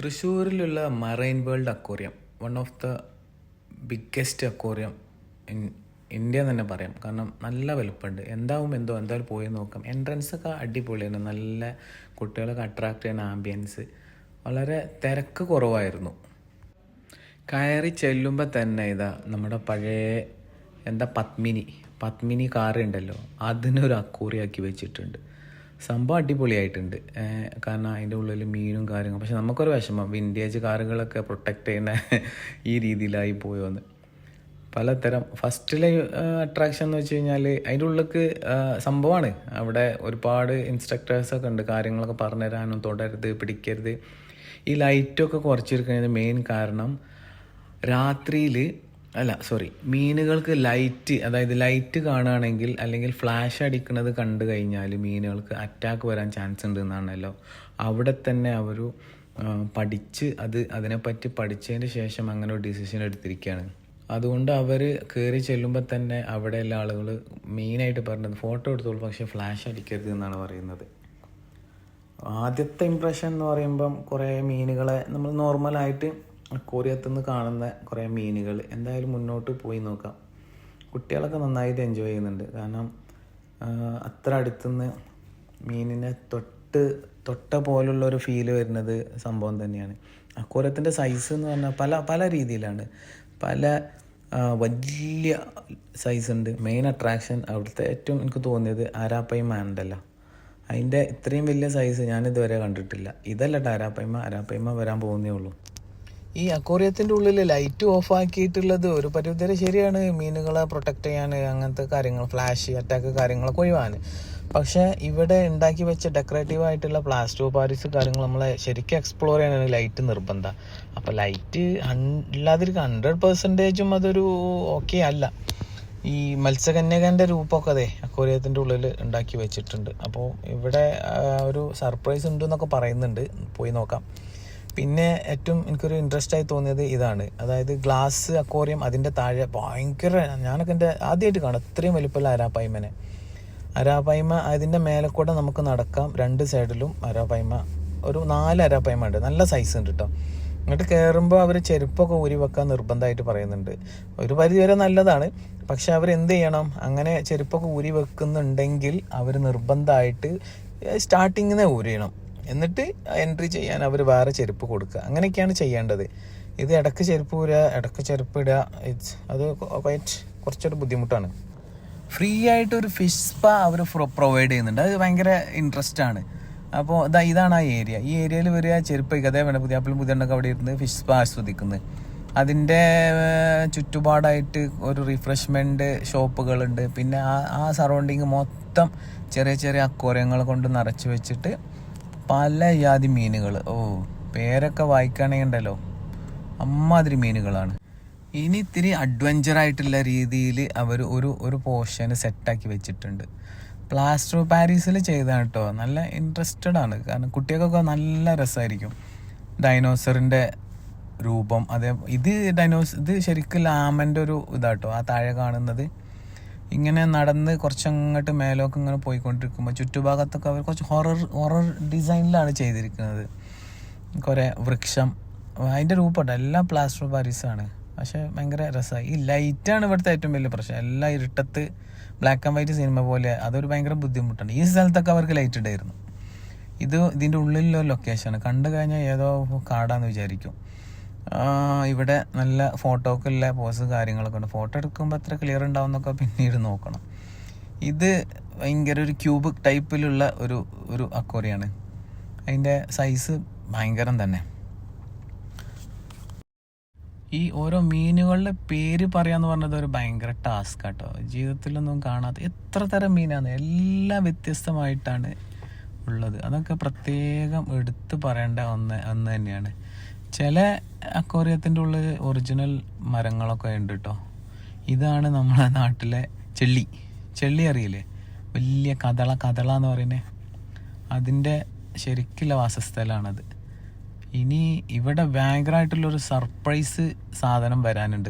തൃശ്ശൂരിലുള്ള marine world aquarium one of the biggest aquarium in India തന്നെ പറയാം. കാരണം നല്ല വലുപ്പമുണ്ട് എന്താവും എന്തോ എന്തായാലും പോയി നോക്കാം. എൻട്രൻസ് ഒക്കെ അടിപൊളിയാണ്. നല്ല കുട്ടികളൊക്കെ അട്രാക്ട് ചെയ്യുന്ന ആംബിയൻസ് വളരെ തിരക്ക് കുറവായിരുന്നു. കയറി ചെല്ലുമ്പോൾ തന്നെ ഇതാ നമ്മുടെ പഴയ എന്താ പത്മിനി. പത്മിനി കാറുണ്ടല്ലോ. അതിനൊരു അക്കൂറിയാക്കി വെച്ചിട്ടുണ്ട്. സംഭവം അടിപൊളിയായിട്ടുണ്ട്. കാരണം അതിന്റെ ഉള്ളിൽ മീനും കാര്യങ്ങളും. പക്ഷെ നമുക്കൊരു വിഷമം. വിന്റേജ് കാറുകളൊക്കെ പ്രൊട്ടക്റ്റ് ചെയ്യുന്ന ഈ രീതിയിലായി പോയോന്ന്. പലതരം ഫസ്റ്റിലെ അട്രാക്ഷൻ എന്ന് വെച്ച് കഴിഞ്ഞാൽ അതിന്റെ ഉള്ളിലേക്ക് സംഭവമാണ്. അവിടെ ഒരുപാട് ഇൻസ്ട്രക്ടേഴ്സൊക്കെ ഉണ്ട്. കാര്യങ്ങളൊക്കെ പറഞ്ഞുതരാനും തുടരുത് പിടിക്കരുത്. ഈ ലൈറ്റൊക്കെ കുറച്ചിരിക്കുന്നതിന് മെയിൻ കാരണം രാത്രിയിൽ അല്ല സോറി മീനുകൾക്ക് ലൈറ്റ് അതായത് ലൈറ്റ് കാണുകയാണെങ്കിൽ അല്ലെങ്കിൽ ഫ്ലാഷ് അടിക്കുന്നത് കണ്ടു കഴിഞ്ഞാൽ മീനുകൾക്ക് അറ്റാക്ക് വരാൻ ചാൻസ് ഉണ്ട് എന്നാണല്ലോ. അവിടെ തന്നെ അവർ പഠിച്ച് അത് അതിനെപ്പറ്റി പഠിച്ചതിന് ശേഷം അങ്ങനെ ഒരു ഡിസിഷൻ എടുത്തിരിക്കുകയാണ്. അതുകൊണ്ട് അവർ കയറി ചെല്ലുമ്പോൾ തന്നെ അവിടെയുള്ള ആളുകൾ മെയിനായിട്ട് പറഞ്ഞത് ഫോട്ടോ എടുത്തോളൂ പക്ഷേ ഫ്ലാഷ് അടിക്കരുത് എന്നാണ് പറയുന്നത്. ആദ്യത്തെ ഇമ്പ്രഷൻ എന്ന് പറയുമ്പം കുറേ മീനുകളെ നമ്മൾ നോർമലായിട്ട് അക്വേറിയത്തിൽ നിന്ന് കാണുന്ന കുറേ മീനുകൾ എന്തായാലും മുന്നോട്ട് പോയി നോക്കാം. കുട്ടികളൊക്കെ നന്നായിട്ട് എൻജോയ് ചെയ്യുന്നുണ്ട്. കാരണം അത്ര അടുത്തുനിന്ന് മീനിനെ തൊട്ട് തൊട്ട പോലുള്ള ഒരു ഫീൽ വരുന്നത് സംഭവം തന്നെയാണ്. അക്വോറിയത്തിന്റെ സൈസ് എന്ന് പറഞ്ഞാൽ പല പല രീതിയിലാണ്. പല വലിയ സൈസ് ഉണ്ട്. മെയിൻ അട്രാക്ഷൻ അവിടുത്തെ ഏറ്റവും എനിക്ക് തോന്നിയത് ആരാപ്പയും മാൻഡല്ല അതിന്റെ ഇത്രയും വലിയ സൈസ് ഞാൻ ഇതുവരെ കണ്ടിട്ടില്ല. ഇതല്ല ടാരാപ്പയ്മ അരാപ്പയ്മ വരാൻ പോകുന്നേ ഉള്ളൂ. ഈ അക്വേറിയത്തിന്റെ ഉള്ളിൽ ലൈറ്റ് ഓഫ് ആക്കിയിട്ടുള്ളത് ഒരു പരിധിവരെ ശരിയാണ്. മീനുകളെ പ്രൊട്ടക്റ്റ് ചെയ്യാൻ അങ്ങനത്തെ കാര്യങ്ങൾ ഫ്ലാഷ് അറ്റാക്ക് കാര്യങ്ങളൊക്കെ ഒഴിവാണ്. പക്ഷേ ഇവിടെ ഉണ്ടാക്കി വെച്ച ഡെക്കറേറ്റീവ് ആയിട്ടുള്ള പ്ലാസ്റ്റോ പാരീസ് കാര്യങ്ങൾ നമ്മളെ ശരിക്കും എക്സ്പ്ലോർ ചെയ്യാനാണ് ലൈറ്റ് നിർബന്ധം. അപ്പോൾ ലൈറ്റ് ഇല്ലാതിരിക്കുക ഹൺഡ്രഡ് പെർസെന്റേജും അതൊരു ഓക്കെ അല്ല. ഈ മത്സ്യകന്യകന്റെ രൂപമൊക്കെ അതെ അക്വേറിയത്തിന്റെ ഉള്ളിൽ ഉണ്ടാക്കി വെച്ചിട്ടുണ്ട്. അപ്പോൾ ഇവിടെ ഒരു സർപ്രൈസ് ഉണ്ട് എന്നൊക്കെ പറയുന്നുണ്ട്. പോയി നോക്കാം. പിന്നെ ഏറ്റവും എനിക്കൊരു ഇൻട്രസ്റ്റ് ആയി തോന്നിയത് ഇതാണ്. അതായത് ഗ്ലാസ് അക്വോറിയം അതിന്റെ താഴെ ഭയങ്കര ഞാനൊക്കെ എന്റെ ആദ്യമായിട്ട് കാണാം. അത്രയും വലിപ്പമുള്ള അരാപ്പായ്മനെ അരാപ്പായ്മ അതിന്റെ മേലെ കൂടെ നമുക്ക് നടക്കാം. രണ്ട് സൈഡിലും അരാപ്പായ്മ ഒരു നാല് അരാപ്പായ്മ ഉണ്ട്. നല്ല സൈസ് ഉണ്ട് കേട്ടോ എന്നിട്ട് കയറുമ്പോൾ അവർ ചെരുപ്പൊക്കെ ഊരി വെക്കാൻ നിർബന്ധമായിട്ട് പറയുന്നുണ്ട്. ഒരു പരിധി വരെ നല്ലതാണ്. പക്ഷെ അവർ എന്ത് ചെയ്യണം? അങ്ങനെ ചെരുപ്പൊക്കെ ഊരി വെക്കുന്നുണ്ടെങ്കിൽ അവർ നിർബന്ധമായിട്ട് സ്റ്റാർട്ടിങ്ങിനെ ഊരിയണം എന്നിട്ട് എൻട്രി ചെയ്യാൻ അവർ വേറെ ചെരുപ്പ് കൊടുക്കുക. അങ്ങനെയൊക്കെയാണ് ചെയ്യേണ്ടത്. ഇത് ഇടയ്ക്ക് ചെരുപ്പ് ഊരുക ഇടയ്ക്ക് ചെരുപ്പ് ഇടുക. ഇറ്റ്സ് അത് ക്വൈറ്റ് കുറച്ചൊരു ബുദ്ധിമുട്ടാണ്. ഫ്രീ ആയിട്ട് ഒരു ഫിഷ് സ്പാ അവർ പ്രൊവൈഡ് ചെയ്യുന്നുണ്ട്. അത് ഭയങ്കര ഇൻട്രസ്റ്റ് ആണ്. അപ്പോൾ ഇതാ ഇതാണ് ആ ഏരിയ ഈ ഏരിയയിൽ വരിക ചെരുപ്പ് അതേ വേണ്ട പുതിയ ആപ്പിളും പുതിയ അവിടെ ഇരുന്ന് ഫിഷ് സ്പാ ആസ്വദിക്കുന്നത് അതിന്റെ ചുറ്റുപാടായിട്ട് ഒരു റിഫ്രഷ്മെന്റ് ഷോപ്പുകളുണ്ട്. പിന്നെ ആ ആ സറൗണ്ടിങ് മൊത്തം ചെറിയ ചെറിയ അക്വേറിയങ്ങൾ കൊണ്ട് നിറച്ച് വെച്ചിട്ട് പല ജാതി മീനുകൾ. ഓ പേരൊക്കെ വായിക്കുകയാണെങ്കിൽ ഉണ്ടല്ലോ അമ്മാതിരി മീനുകളാണ്. ഇനി ഇത്തിരി അഡ്വഞ്ചറായിട്ടുള്ള രീതിയിൽ അവർ ഒരു ഒരു പോർഷന് സെറ്റാക്കി വെച്ചിട്ടുണ്ട്. പ്ലാസ്റ്റർ പാരീസിൽ ചെയ്താണ് കേട്ടോ നല്ല ഇൻട്രസ്റ്റഡ് ആണ്. കാരണം കുട്ടികൾക്കൊക്കെ നല്ല രസമായിരിക്കും ഡൈനോസറിന്റെ രൂപം. അതേ ഇത് ഡൈനോസ് ഇത് ശരിക്കും ലാമന്റെ ഒരു ഇതാട്ടോ ആ താഴെ കാണുന്നത് ഇങ്ങനെ നടന്ന് കുറച്ചങ്ങോട്ട് മേലോക്ക് ഇങ്ങനെ പോയിക്കൊണ്ടിരിക്കുമ്പോൾ ചുറ്റുഭാഗത്തൊക്കെ അവർ കുറച്ച് ഹൊറർ ഹൊറർ ഡിസൈനിലാണ് ചെയ്തിരിക്കുന്നത്. കുറേ വൃക്ഷം അതിന്റെ രൂപമുണ്ട്. എല്ലാം പ്ലാസ്റ്റർ പാരീസാണ് പക്ഷേ ഭയങ്കര രസമായി. ഈ ലൈറ്റാണ് ഇവിടുത്തെ ഏറ്റവും വലിയ പ്രശ്നം. എല്ലാം ഇരുട്ടത്ത് ബ്ലാക്ക് ആൻഡ് വൈറ്റ് സിനിമ പോലെ അതൊരു ഭയങ്കര ബുദ്ധിമുട്ടാണ്. ഈ സ്ഥലത്തൊക്കെ അവർക്ക് ലൈറ്റ് ഉണ്ടായിരുന്നു ഇത് ഇതിന്റെ ഉള്ളിലുള്ള ലൊക്കേഷനാണ് കണ്ടു കഴിഞ്ഞാൽ ഏതോ കാടാന്ന് വിചാരിക്കും. ഇവിടെ നല്ല ഫോട്ടോക്കുള്ള പോസ് കാര്യങ്ങളൊക്കെ ഉണ്ട്. ഫോട്ടോ എടുക്കുമ്പോൾ എത്ര ക്ലിയർ ഉണ്ടാവും എന്നൊക്കെ പിന്നീട് നോക്കണം. ഇത് ഭയങ്കര ഒരു ക്യൂബ് ടൈപ്പിലുള്ള ഒരു ഒരു അക്വറിയാണ്. അതിന്റെ സൈസ് ഭയങ്കരം തന്നെ. ഈ ഓരോ മീനുകളുടെ പേര് പറയാന്ന് പറഞ്ഞത് ഒരു ഭയങ്കര ടാസ്ക് കേട്ടോ ജീവിതത്തിലൊന്നും കാണാത്ത എത്ര തരം മീനാണ് എല്ലാം വ്യത്യസ്തമായിട്ടാണ് ഉള്ളത്. അതൊക്കെ പ്രത്യേകം എടുത്തു പറയേണ്ട ഒന്ന് ഒന്ന് തന്നെയാണ്. ചില അക്വേറിയത്തിന്റെ ഉള്ളിൽ ഒറിജിനൽ മരങ്ങളൊക്കെ ഉണ്ട് കേട്ടോ ഇതാണ് നമ്മളെ നാട്ടിലെ ചെള്ളി. ചെള്ളി അറിയില്ലേ? വലിയ കഥള കഥള എന്ന് പറയുന്നത് അതിന്റെ ശരിക്കുള്ള വാസസ്ഥലമാണത്. ഇനി ഇവിടെ ഭയങ്കരമായിട്ടുള്ളൊരു സർപ്രൈസ് സാധനം വരാനുണ്ട്.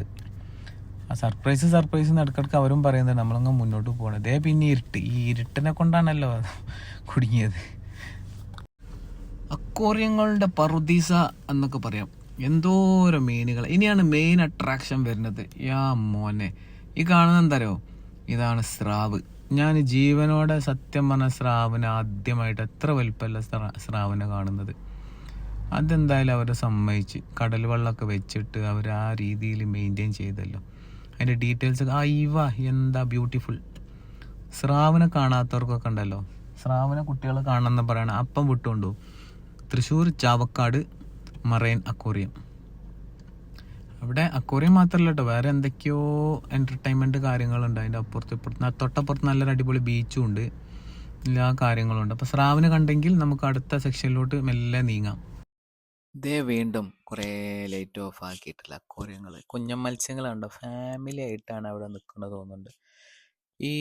ആ സർപ്രൈസ് സർപ്രൈസ് നടക്കിടക്ക് അവരും പറയുന്നത് നമ്മളങ്ങ് മുന്നോട്ട് പോകണം. ഇതേ പിന്നെ ഇരുട്ട്. ഈ ഇരുട്ടിനെ കൊണ്ടാണല്ലോ കുടുങ്ങിയത്. അക്വേറിയങ്ങളുടെ പറുദീസ എന്നൊക്കെ പറയാം. എന്തോരം മീനുകൾ ഇനിയാണ് മെയിൻ അട്രാക്ഷൻ വരുന്നത്. യാ മോനെ. ഈ കാണുന്ന എന്താരോ ഇതാണ് സ്രാവ്. ഞാൻ ജീവനോടെ സത്യം പറഞ്ഞ സ്രാവിനെ ആദ്യമായിട്ട് എത്ര വലിപ്പമല്ല സ്രാ- സ്രാവിനെ കാണുന്നത്. അതെന്തായാലും അവരെ സമ്മതിച്ച് കടൽ വെള്ളമൊക്കെ വെച്ചിട്ട് അവർ ആ രീതിയിൽ മെയിന്റെയിൻ ചെയ്തല്ലോ. അതിന്റെ ഡീറ്റെയിൽസ് ആ ഇവ എന്താ ബ്യൂട്ടിഫുൾ സ്രാവിനെ കാണാത്തവർക്കൊക്കെ ഉണ്ടല്ലോ. സ്രാവിനെ കുട്ടികൾ കാണണമെന്ന് പറയണം അപ്പം വിട്ടുകൊണ്ടു. Thrissur Chavakkad marine aquarium. അവിടെ അക്വോറിയം മാത്രമല്ല കേട്ടോ വേറെ എന്തൊക്കെയോ എന്റർടൈൻമെന്റ് കാര്യങ്ങളുണ്ട് അതിന്റെ അപ്പുറത്ത് ഇപ്പുറത്ത്. തൊട്ടപ്പുറത്ത് നല്ലൊരു അടിപൊളി ബീച്ചും ഉണ്ട്. എല്ലാ കാര്യങ്ങളും ഉണ്ട്. അപ്പോൾ സ്രാവിന് കണ്ടെങ്കിൽ നമുക്ക് അടുത്ത സെക്ഷനിലോട്ട് മെല്ലെ നീങ്ങാം. ഇതേ വീണ്ടും കുറേ ലൈറ്റ് ഓഫ് ആക്കിയിട്ടില്ല അക്വോറിയങ്ങൾ കുഞ്ഞൻ മത്സ്യങ്ങളുണ്ട്. ഫാമിലി ആയിട്ടാണ് അവിടെ നിൽക്കുന്നത് തോന്നുന്നുണ്ട്. ഈ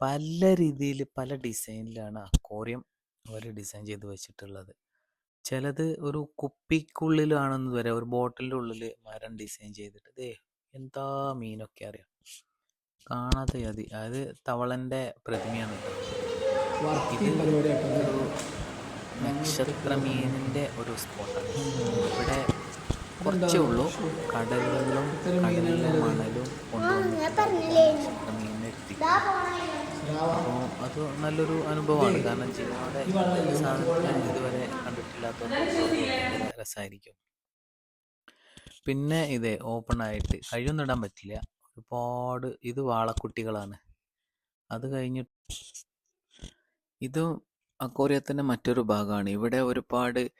പല രീതിയിൽ പല ഡിസൈനിലാണ് അക്വോറിയം അവർ ഡിസൈൻ ചെയ്ത് വെച്ചിട്ടുള്ളത്. ചിലത് ഒരു കുപ്പിക്കുള്ളിലാണെന്ന് വരെ ഒരു ബോട്ടിലിന്റെ ഉള്ളിൽ മരം ഡിസൈൻ ചെയ്തിട്ട് ദേ എന്താ മീനൊക്കെ അറിയാം. കാണാതെ ജാതി അത് തവളന്റെ പ്രതിമയാണ് ഇത് നക്ഷത്ര മീനിന്റെ ഒരു സ്പോട്ടാണ് ഇവിടെ കുറച്ചേ ഉള്ളൂ. കടലുകളും കടലിലെ മണലും കൊണ്ടുവന്ന് മീനിനെ എത്തിക്കും അപ്പോൾ അത് നല്ലൊരു അനുഭവമാണ്. കാരണം ജീവനോടെ സാധനത്തിന് ഇതുവരെ കണ്ടിട്ടില്ലാത്ത രസമായിരിക്കും പിന്നെ ഇത് ഓപ്പൺ ആയിട്ട് കഴിയൊന്നും ഇടാൻ പറ്റില്ല. ഒരുപാട് ഇത് വാളക്കുട്ടികളാണ്. അത് കഴിഞ്ഞ് ഇതും അക്കോറിയത്തിന്റെ മറ്റൊരു ഭാഗമാണ്. ഇവിടെ ഒരുപാട്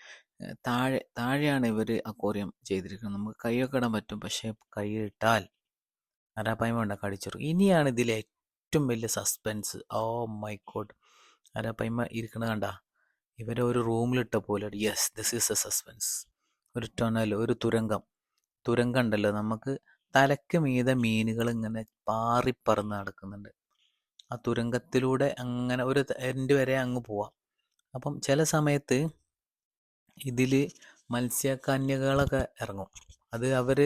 താഴെ താഴെയാണ് ഇവർ അക്കോറിയം ചെയ്തിരിക്കുന്നത്. നമുക്ക് കൈയൊക്കെ ഇടാൻ പറ്റും. പക്ഷേ കൈ ഇട്ടാൽ അരാപ്പായ്മ വേണ്ട കടിച്ചു ഇനിയാണ് ഇതിലെ ഏറ്റവും വലിയ സസ്പെൻസ്. Oh my god. അരാപ്പായ്മ ഇരിക്കണ കണ്ട? ഇവരെ ഒരു റൂമിലിട്ട പോലെ yes this is a suspense ഒരു ടണൽ ഒരു തുരങ്കം. തുരങ്കം ഉണ്ടല്ലോ. നമുക്ക് തലയ്ക്ക് മീതെ മീനുകൾ ഇങ്ങനെ പാറിപ്പറന്ന് നടക്കുന്നുണ്ട്. ആ തുരങ്കത്തിലൂടെ അങ്ങനെ ഒരു എൻഡ് വരെ അങ്ങ് പോവാം. അപ്പം ചില സമയത്ത് ഇതിൽ മത്സ്യകന്യകളൊക്കെ ഇറങ്ങും. അത് അവർ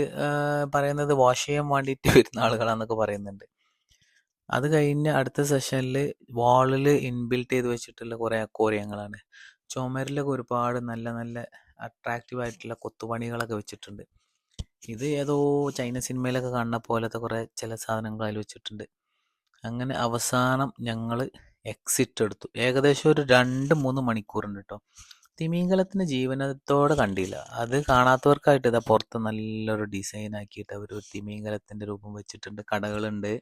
പറയുന്നത് വാഷ് ചെയ്യാൻ വേണ്ടിയിട്ട് വരുന്ന ആളുകളാണെന്നൊക്കെ പറയുന്നുണ്ട്. അത് കഴിഞ്ഞ് അടുത്ത സെഷനിൽ വാളിൽ ഇൻബിൽറ്റ് ചെയ്ത് വെച്ചിട്ടുള്ള കുറേ അക്കോറിയങ്ങളാണ് ചുമരിലൊക്കെ ഒരുപാട് നല്ല നല്ല അട്രാക്റ്റീവ് ആയിട്ടുള്ള കൊത്തുപണികളൊക്കെ വെച്ചിട്ടുണ്ട്. ഇത് ഏതോ ചൈന സിനിമയിലൊക്കെ കാണുന്ന പോലത്തെ കുറേ ചില സാധനങ്ങൾ അതിൽ വെച്ചിട്ടുണ്ട്. അങ്ങനെ അവസാനം ഞങ്ങൾ എക്സിറ്റ് എടുത്തു. ഏകദേശം ഒരു രണ്ട് മൂന്ന് മണിക്കൂറുണ്ട് കേട്ടോ തിമിംഗലത്തിന് ജീവനത്തോടെ കണ്ടില്ല. അത് കാണാത്തവർക്കായിട്ട് ഇതാ പുറത്ത് നല്ലൊരു ഡിസൈൻ ആക്കിയിട്ട് അവർ ഒരു തിമിംഗലത്തിന്റെ രൂപം വെച്ചിട്ടുണ്ട്. കടകളുണ്ട്.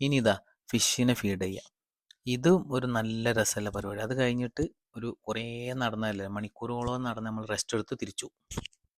ഇനി ഇതാ ഫിഷിനെ ഫീഡ് ചെയ്യുക ഇതും ഒരു നല്ല രസമുള്ള പരിപാടി. അത് കഴിഞ്ഞിട്ട് ഒരു കുറേ നടന്നതല്ലേ മണിക്കൂറുകളോളം നടന്ന് നമ്മൾ റെസ്റ്റ് എടുത്ത് തിരിച്ചു